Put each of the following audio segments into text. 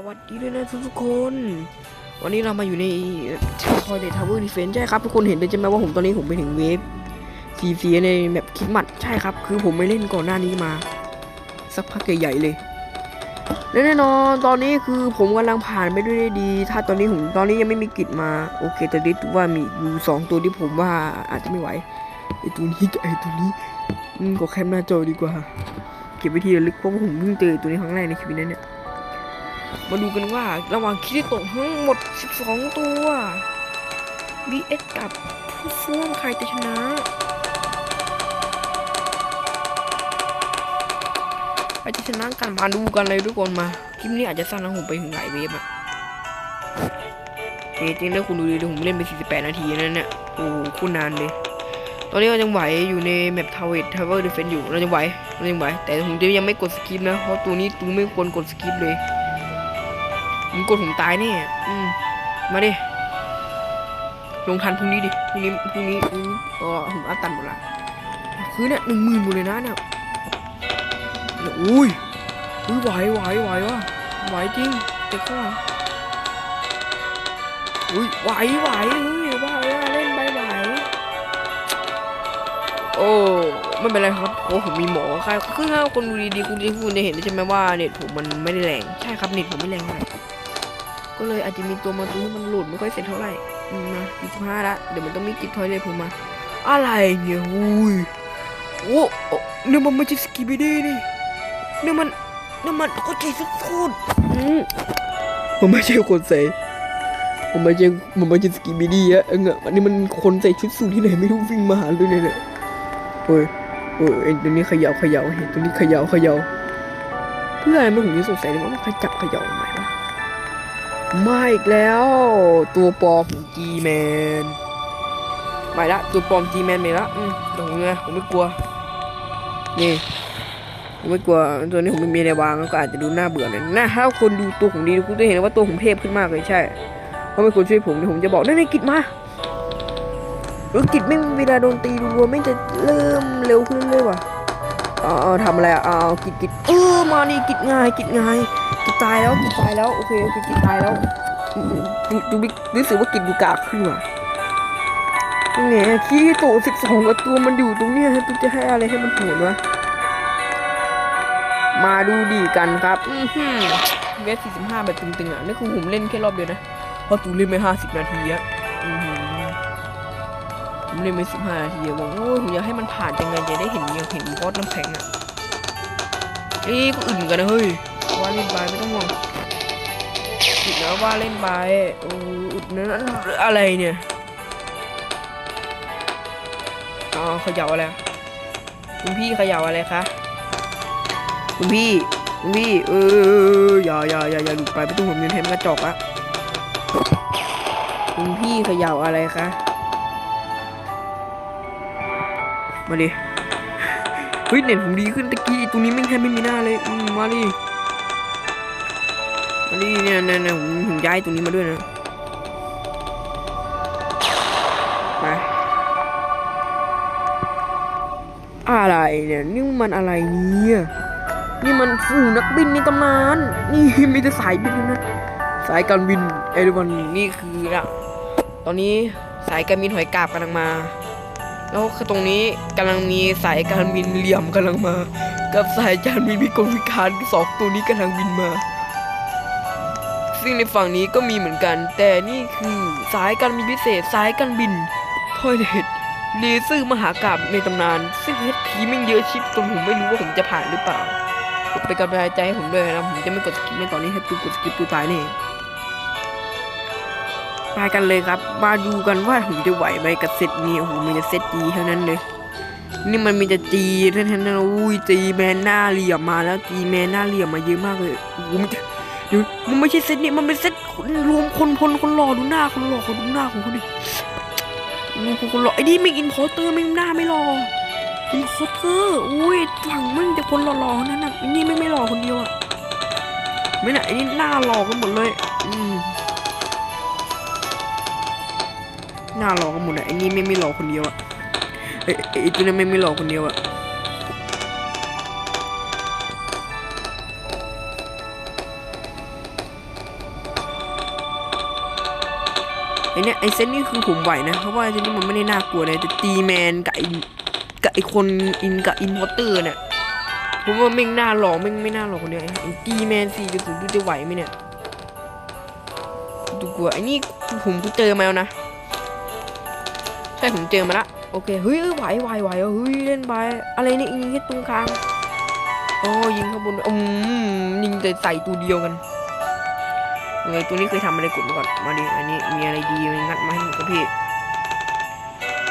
สวัสดีด้วยนะทุกๆคน วันนี้เรามาอยู่ในทอยเดททาวเวอร์ดีเฟนใช่ครับ ทุกคนเห็นเลยใช่ไหมว่าผมตอนนี้ผมไปถึงเวฟซีซีในแบบคิดมัดใช่ครับ คือผมไม่เล่นก่อนหน้านี้มา สักพักใหญ่ๆเลย และแน่นอนตอนนี้คือผมกำลังผ่านไปด้วยดี ถ้าตอนนี้ผมตอนนี้ยังไม่มีกิจมา โอเคแต่ดิถือว่ามีอยู่สองตัวที่ผมว่าอาจจะไม่ไหวไอตัวนี้กับไอตัวนี้อืมก็แคมหน้าจอดีกว่า เก็บไว้ที่ระลึกเพราะว่าผมเพิ่งเจอตัวนี้ครั้งแรกในชีวิตนั้นเนี่ย มาดูกันว่าระหว่างคิริโตะทั้งหมด 12 ตัว vs กับผู้ฟ้วงใครจะชนะ ใครจะชนะกันมาดูกันเลยทุกคนมา คลิปนี้อาจจะสั้นนะผมไปถึงหลายเวฟอะเฮ้จริงแล้วคุณดูดิผมเล่นไป 48 นาทีนั่นเนี่ยโอ้คุณนานเลย ตอนนี้เรายังไหวอยู่ในแมปทาวเวททาวเวอร์ดิเฟนอยู่ เรายังไหว เรายังไหว แต่ผมจะยังไม่กดสกิปนะ เพราะตัวนี้ตูไม่ควรกดสกิปเลย มกดผมตายแน่อืมมาดิ ลงทันพรุ่งนี้ดิ พรุ่งนี้ พรุ่งนี้อืมอ๋อผมอัพตันหมดละ คือเนี่ยหนึ่งหมื่นหมดเลยนะเนี่ยเนี่ยอุ้ยอุ้ยไหวไหวไหววะไหวจริงเด็กข้าอุ้ยไหวไหวเฮ้ยว่าว่าเล่นใบไหวโอ้ไม่เป็นไรครับโอ้ผมมีหมอค่ะคือถ้าคนดูดีๆคุณจะคุณจะเห็นใช่ไหมว่าเน็ตผมมันไม่ได้แรงใช่ครับเน็ตผมไม่แรงเท่าไหร่ ก็เลยอาจจะมีตัวมาตัวที่มันหลุดไม่ค่อยเสร็จเท่าไหร่นะยี่สิบห้าละเดี๋ยวมันต้องมีกิจทอยเลยผมมา อะไรเนี่ยอุ้ยโอ้โอ้เนี่ยมันไม่ใช่สกีบิดี้นี่เนี่ยมันเนี่ยมันโคตรใจสุดโคตรอืมันไม่ใช่คนใส่มันไม่ใช่มันไม่ใช่สกีบิดี้อะเอออันนี้มันคนใส่ชุดสูทที่ไหนไม่รู้วิ่งมาหาด้วยเนี่ยเนี่ยโอ้ยโอ้ยไอ้ตัวนี้เขย่าเขย่าเห็นตัวนี้เขย่าเขย่าเพื่ออะไรไม่ผมยังสงสัยเลยว่ามันใครจับเขย่าทำไมวะ มาอีกแล้ว ตัวปลอมของ G Man ไม่ละตัวปลอม G Man ไม่ละอืมต่ผมไงผมไม่กลัวนี่ผมไม่กลัวตัวนี้ผมไม่มีอะไรวางก็อาจจะดูน่าเบื่อหน่อยนะถ้าคนดูตัวผมดีคุณจะเห็นว่าตัวผมเทพขึ้นมากเลยใช่เพราะเป็นคนช่วยผมเดี๋ยวผมจะบอกนั่นไอ้กิจมาเออกิจไม่เวลาโดนตีรัวไม่จะเริ่มเร็วขึ้นเรื่อยๆว่ะเออทำอะไรอะเอาเอกิจกิจเออมานี่กิจง่ายกิจง่าย ตายแล้วกินตายแล้วโอเคโอเคกินตายแล้วดูดูดูรู้สึกว่ากินดูกากขึ้นว่ะไงขี้โตสิบสองกับตัวมันอยู่ตรงเนี้ยให้ตุ๊จะให้อะไรให้มันโหดวะมาดูดีกันครับอือหือเวสสี่สิบห้าแบบตึงๆอะนี่คือผมเล่นแค่รอบเดียวนะเพราะตูเล่นไปห้าสิบนาทีอะอือหือผมเล่นไปสิบห้านาทีอะบอกโอ้ยผมอยากให้มันผ่านจังไงจะได้เห็นยังเห็นบอสน้ำแข็งอะเอ้ยก็อื่นกันนะเฮ้ย ว่าเล่นไปไม่ต้องห่วงอุดนะว่าเล่นไปโอ้อุดนั้นอะไรเนี่ยอ๋อเขย่าอะไรคุณพี่เขย่าอะไรคะคุณพี่คุณพี่เอออย่าอย่าอย่าอย่าหลุดไปไม่ต้องห่วงเงินแทนกระจอกละคุณพี่เขย่าอะไรคะ มาดิ เฮ้ยเน็ตผมดีขึ้นตะกี้ตัวนี้ไม่แทบไม่มีหน้าเลยอืมมาดิ นนี้เนี่ยเนี่ยเนี่ยผมผมย้ายตรงนี้มาด้วยนะไปอะไรเนี่ยนี่มันอะไรเนี่ยนี่มันฝูนักบินในตำนานนี่มีแต่สายบินนะสายการบินเอราวันนี่คือนะตอนนี้สายการบินหอยกาบกำลังมา แล้วคือตรงนี้กำลังมีสายการบินเหลี่ยมกำลังมา กับสายการบินพิกลพิการสองตัวนี้กำลังบินมา ซึ่งในฝั่งนี้ก็มีเหมือนกัน แต่นี่คือสายการบินพิเศษสายการบินทอยเลตเลเซอร์มหากาบในตำนาน ซึ่งเฮดพีแม่งเยอะชิปจนผมไม่รู้ว่าผมจะผ่านหรือเปล่าเป็นกำลังใจให้ผมด้วยนะผมจะไม่กดสกิปในตอนนี้ให้ตูกดสกิปตูตายแน่ไปกันเลยครับ มาดูกันว่าผมจะไหวไหมกับเซตนี้โอ้โหมีแต่เซตจีเท่านั้นเลย นี่มันมีแต่จีเท่านั้นนะอุ้ยจีแมนหน้าเหลี่ยมมาแล้วจีแมนหน้าเหลี่ยมมาเยอะมากเลยโอ้โหมันจะ เดี๋ยวมันไม่ใช่เซตนี้มันเป็นเซตคนรวมคนพลคนหล่อดูหน้าคนหล่อคนดูหน้าของคนดิดูคนคนหล่อไอ้นี่ไม่อินโพสเตอร์ไม่หน้าไม่หล่ออินโพสเตอร์อุ้ยหลังมึงแต่คนหล่อๆนั่นน่ะไอ้นี่ไม่ไม่หล่อคนเดียวอะไม่น่ะไอ้นี่หน้าหล่อกันหมดเลย อืมหน้าหล่อกันหมดอะไอ้นี่ไม่ไม่หล่อคนเดียวอะไอ้ไอ้ไอ้ตัวนั้นไม่ไม่หล่อคนเดียวอะ ไอเนี้ยไอเซตนี่คือผมไหวนะ เพราะว่าไอเซตนี่มันไม่ได้น่ากลัวเลยแต่ตีแมนกับไอกับไอคนอินกับอินพอเตอร์เนี่ยผมว่าไม่งน่าหลอกไม่งไม่น่าหลอกคนเดียวไอตีแมนสี่กระสุนดูจะไหวไหมเนี่ยดูกลัวไอนี่ผมกูเจอมาแล้วนะใช่ผมเจอมาละโอเคเฮ้ยไหวไหวไหวเฮ้ยเล่นไปอะไรเนี่ยยิงแค่ตรงกลางอ๋อยิงข้างบนอืมยิงแต่ใส่ตัวเดียวกัน เลยตัวนี้เคยทำอะไรกดมาก่อน มาดิ อันนี้มีอะไรดีงัดมาให้หมดครับพี่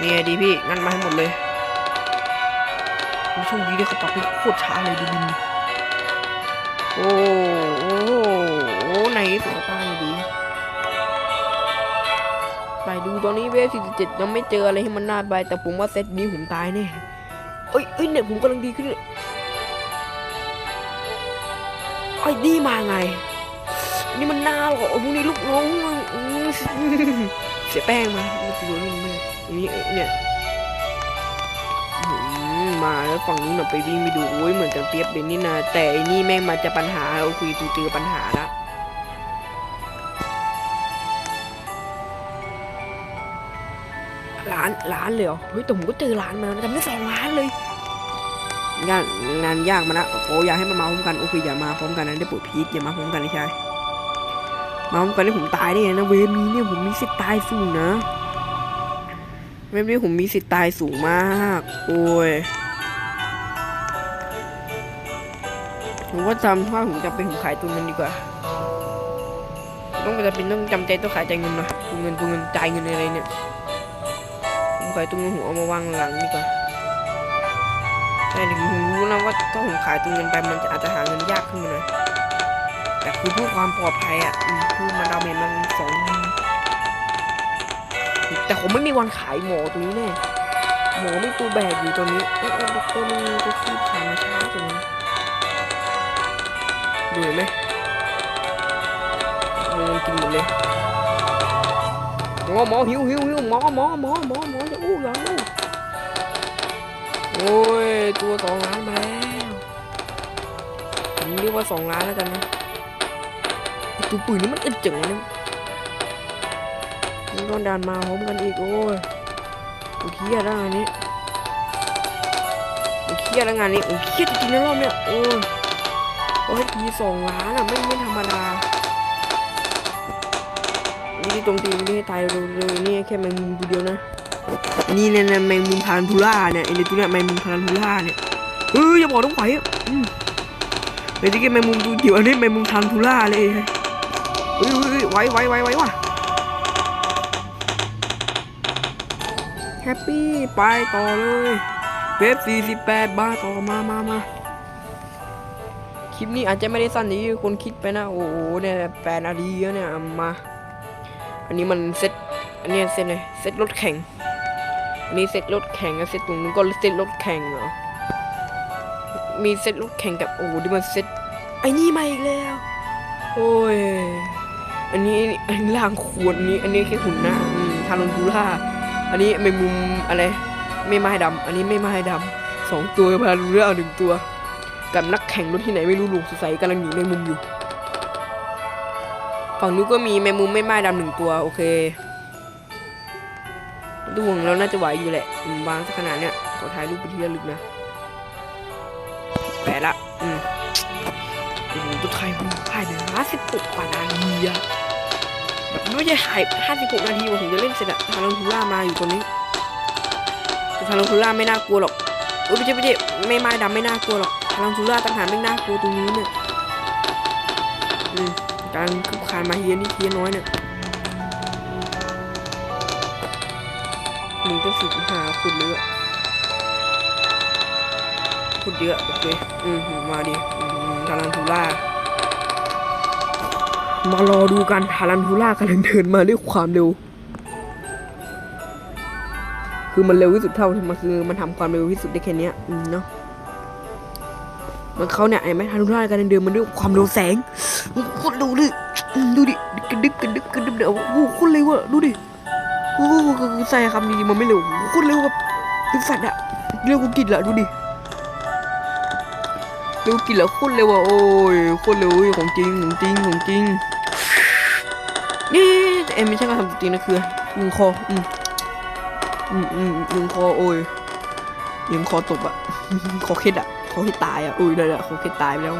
มีอะไรดีพี่งัดมาให้หมดเลยโอ้โชคดีที่เขาปรับให้โคตรช้าเลยดูดิโอ้โอ้โอ้ไหนสุดตายดี ไปดูตอนนี้เวฟ47ยังไม่เจออะไรให้มันน่าไป แต่ผมว่าเซตนี้ผมตายแน่เอ้ยเอ้ยเนี่ยผมกำลังดีขึ้นเลยไอ้ดีมาไง นี่มันน่าหรอพวกนี้ลูกน้องมึงเสียแป้งมามันจะโดนนี่มันอย่านี้เนี่ยมาแล้วฝั่งนู้นน่ะไปวิ่งไปดูโอ้ยเหมือนจะเปรียบเลยนี่นะแต่อ้นี่แม่งมาจะปัญหาเราคุยตูเจอปัญหาละร้านร้านเลยเหรอเฮ้ยแต่ผมก็เจอร้านมาแล้วนะแต่ไม่สองร้านเลยงานงานยากมาละโอ้อยากให้มันมาพร้อมกันโอเคอย่ามาพร้อมกันนะได้ปวดพีทอย่ามาพร้อมกันนะชาย มาพร้อมกันให้ผมตายได้ไงนะเวฟนี้เนี่ยผมมีสิทธิ์ตายสูงนะเวฟนี้ผมมีสิทธิ์ตายสูงมาก โอ้ยผมว่าจำว่าผมจะเป็นผมขายตัวเงินดีกว่า ต้องจะเป็นต้องจำใจต้องขายใจเงินนะตัวเงินตัวเงินจ่ายเงินอะไรเนี่ยผมขายตัวเงินผมเอามาวางหลังดีกว่าใช่แต่ผมรู้นะว่าถ้าผมขายตัวเงินไปมันจะอาจจะหาเงินยากขึ้นมาหน่อย แต่คือเพื่อความปลอดภัยอะคือมันดาเมจมันสองแต่ผมไม่มีวันขายหมอตัวนี้แน่หมอไม่ตัวแบกอยู่ตัวนี้เออเออด็กตอร์มันก็คือขายมาช้าจังเลยดูเห็นไหมมันกินหมดเลยหมอหมอหิวหิวหิวหมอหมอหมอหมอหมอจะอู้ยังโอ้ยตัวสองล้านมาแล้วผมเรียกว่าสองล้านแล้วกันนะ ปืนนี่มันอึดจังเลยนะมันก็ดันมาพร้อมกันอีกโอ้ยกูเครียดแล้วงานนี้กูเครียดแล้วงานนี้โอเครียดจริงๆนะรอบเนี้ยโอ้ยโอ้ยทีสองล้านอะไม่ไม่ธรรมดานี่ตรงตีนนี่ให้ตายเร็วๆนี่แค่แมงมุมตัวเดียวนะนี่เนี่ยนะแมงมุมพารันทูล่าเนี่ยไอ้ตัวเนี้ยแมงมุมพารันทูล่าเนี่ยเฮ้ยอย่าบอกต้องไหวอะไอ้ที่แกแมงมุมตัวเดียวอันนี้แมงมุมพารันทูล่าเลย เฮ้ยเฮ้ยไว้ไว้ไว้ไว้ว่ะแฮปปี้ไปต่อเลยเว็บ48 บาทต่อมามามาคลิปนี้อาจจะไม่ได้สั้นอย่างที่คนคิดไปนะ โอ้โหเนี่ยแปดนาทีแล้วเนี่ยมา อันนี้มันเซ็ตอันนี้เซ็ตเลยเซ็ตรถแข่งอันนี้เซ็ตรถแข่งแล้วเซ็ตตรงนู้นก็เซ็ตรถแข่งเหรอมีเซ็ตรถแข่งกับโอ้โหที่มันเซ็ตไอ้นี่มาอีกแล้ว โอ้ย อันนี้อันนี้ล่างขวดนี้ อันนี้แค่หุ่นหน้าทารุนทูล่าอันนี้แมงมุมอะไรไม่ไม้ดำอันนี้ไม่ไม้ดำสองตัวพารุนทูล่าหนึ่งตัวกับนักแข่งรถที่ไหนไม่รู้ลูกสงสัยกำลังหนีแมงมุมอยู่ ฝั่งนู้นก็มีแมงมุมไม่ไม้ดำหนึ่งตัวโอเคดวงแล้วน่าจะไหวอยู่แหละวางสักขนาดเนี้ยขอถ่ายรูปเป็นที่ระลึกนะแปะละอืม โอ้โหตัวไทยมันถ่ายไปห้าสิบหกกว่านาทีอะแบบไม่ใช่ถ่ายห้าสิบหกนาทีว่าผมจะเล่นเสร็จอะทารังคูล่ามาอยู่ตรงนี้แต่ทารังคูล่าไม่น่ากลัวหรอกโอ้ยไม่ใช่ไม่ใช่ไม่ไม้ดำไม่น่ากลัวหรอกทารังคูล่าต่างหากไม่น่ากลัวตรงนี้เนี่ยอืมการคืบคานมาเฮียนี่เฮียน้อยเนี่ยหนึ่งต้องสิบหาขุดเยอะขุดเยอะโอเคอืมมาดิอืมารันทูล่ามารอดูกันทารันทูล่ากำลังเดินมาด้วยความเร็ว คือมันเร็วที่สุดเท่าที่มันคือมันทำความเร็วที่สุดได้แค่นี้อืมเนาะมันเขาเนี่ยไอ้แม่ทารันทูล่ากำลังเดินมาด้วยความเร็วแสงโคตรเร็วเลยดูดิกระดึบกระดึบกระดึบเดี๋ยวโอ้โหโคตรเร็วอะดูดิโอ้โหใส่คำนี้มันไม่เร็วโคตรเร็วแบบดูสัตว์อะเร็วกว่ากินละดูดิ เร็วกินแล้วโคตรเร็วอะโอ้ยโคตรเร็วเว้ยของจริงของจริงของจริงนี่เอ็มไม่ใช่การทำสตรีนะคือยิงคออืมอืมอืมยิงคอโอ้ยยิงคอตบอะคอเคดอะคอเคดตายอะอุ้ยนั่นแหละคอเคดตายไปแล้ว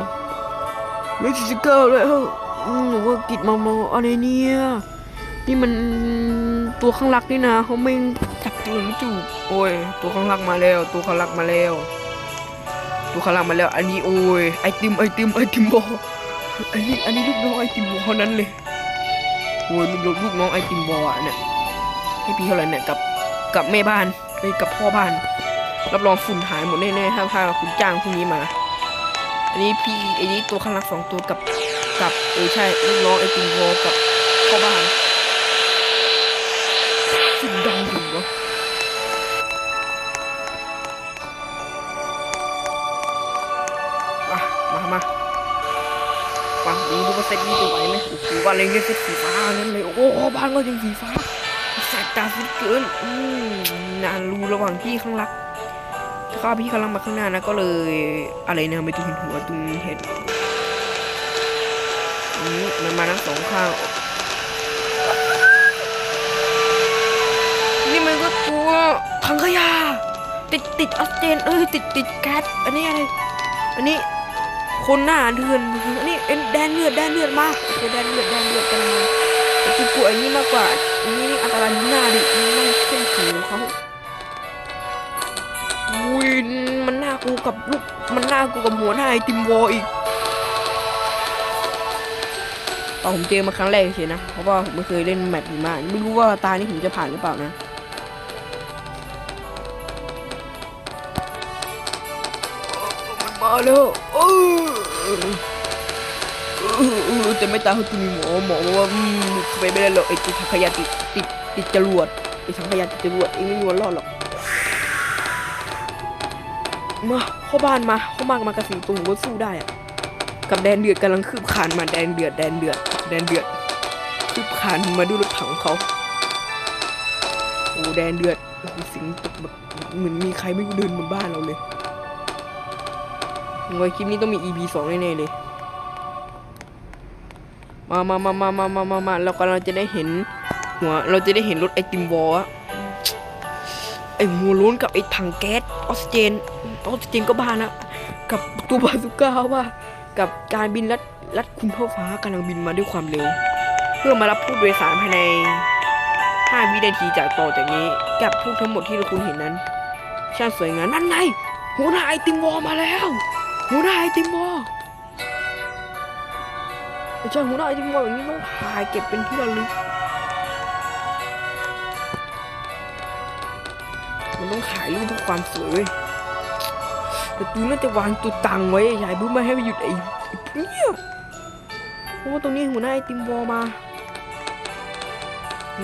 ไม่สิสิเก้าเลยเฮ้ยอืมหนูว่ากิดมามาอะไรเนี่ยนี่มันตัวข้างรักนี่นะเขาไม่จับตัวไม่จูบโอ้ยตัวข้างรักมาแล้ว ตัวข้างรักมาแล้ว ตัวข้างรักมาแล้ว อันนี้โอ้ยไอติมไอติมไอติมบอลอันนี้อันนี้ลูกน้องไอติมบอลเท่านั้นเลยโอ้ยลูกลูกน้องไอติมบอลอะเนี่ยให้พี่เท่าไหร่เนี่ยกับกับแม่บ้านเอ้กับพ่อบ้าน รับรองฝุ่นหายหมดแน่ๆถ้าถ้าคุณจ้างพวกนี้มา อันนี้พี่ไอ้นี้ตัวข้างรักสองตัวกับกับเออใช่ลูกน้องไอติมบอลกับพ่อบ้านฝุ่นดังอยู่วะ มามามามาดูดูว่าเซตนี้จะไหวไหมโอ้โหว่าอะไรเงี้ยเซตสีฟ้านั่นเลย โอ้โหบ้านก็ยังสีฟ้าแสบตาสุดเกิน อืมนานรูระหว่างพี่ข้างรักถ้าพี่กำลังมาข้างหน้านะก็เลยอะไรเนี่ยไม่ตุ้นหัวตุ้งเห็นอันนี้มันมาทั้งสองข้างนี่มันก็ตัวถังขยะติดติดออกซิเจนเอ้ยติดติดแก๊สอันนี้อะไร อันนี้ คนหน้าเดือนนนี้เอ็นแดนเลือดแดนเลือดมากโอเคแดนเลือดแดนเลือดกันมาแต่คือกลัวอันนี้มากกว่าอันนี้อันตรายหน้าดิมันเส้นผิวเขาอุ้ยมันหน่ากลัวกับลูกมันหน่ากลัวกับหัวหน้าไอติมวออีกตอนผมเจอมาครั้งแรกเฉยนะ เพราะว่าผมไม่เคยเล่นแมปนี้มาไม่รู้ว่าตานี้ผมจะผ่านหรือเปล่านะ มันมาแล้วเออเออเออ แต่ไม่ตายเขาจะมีหมอหมอบอกว่าไปไม่ได้หรอกไอ้ถังขยะติดติดติดจรวดไอ้ถังขยะติดจรวดเองไม่มีวันรอดหรอกมาเข้าบ้านมาเข้าบ้านมากระสีตรงก็สู้ได้อะกับแดนเดือดกำลังคืบคานมาแดนเดือดแดนเดือดแดนเดือดคืบคานมาด้วยรถถังเขาโอ้แดนเดือดโอ้สิงตกแบบเหมือนมีใครไม่รู้เดินบนบ้านเราเลย งอยคลิปนี้ต้องมี EP สองแน่ๆเลย มามามามามามามามาเรากำลังจะได้เห็น หัว เราจะได้เห็นรถไอติมวอลไอหัวล้นกับไอถังแก๊สออกซิเจนออกซิเจนก็บ้านะ กับตัวบาซูก้าว่า กับการบินลัดลัดคุณพ่อฟ้ากำลังบินมาด้วยความเร็ว เพื่อมารับผู้โดยสารภายใน 5 วินาทีจากต่อจากนี้ กับทุกทั้งหมดที่เราคุณเห็นนั้นช่างสวยงามนั่นไงหัวหน้าไอติมวอมาแล้ว หัวหน้าไอติมวอไม่ใช่หัวหน้าไอติมวออย่างนี้ต้องถ่ายเก็บเป็นที่ระลึกมันต้องถ่ายรูปเพื่อความสวยเว้ยแต่ตูน่าจะวางตัวตังไว้ยายบุ๊ไม่ให้ไปหยุดไอ้เนี่ยเพราะว่าตรงนี้หัวหน้าไอติมวอมา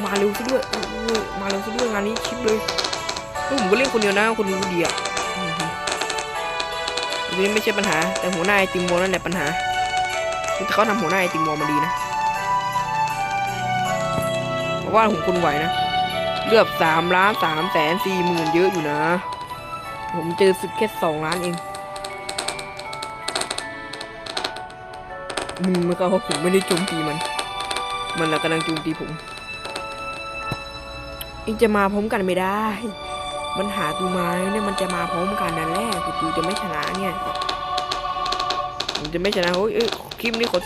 มาเร็วซะด้วยมาเร็วซะด้วยงานนี้ชิปเลยแล้วผมก็เล่นคนเดียวนะคนดูดีอะ นี้ไม่ใช่ปัญหา แต่หัวหน้าไอติมวอลนั่นแหละปัญหาแต่เขาทำหัวหน้าไอติมวอลมาดีนะเพราะว่าผมคนไหวนะเลือบสามล้านสามแสนสี่หมื่นเยอะอยู่นะ ผมเจอสึกแค่สองล้านเองมึงไม่เข้าเพราะผมไม่ได้โจมตีมัน มันกำลังโจมตีผมเองจะมาพร้อมกันไม่ได้ มันหาตูไม้เนี่ยมันจะมาพร้อมกันนั่นแหละกูจะไม่ชนะเนี่ย มันจะไม่ชนะโอ้ยเอ้ยคลิปนี้ขอ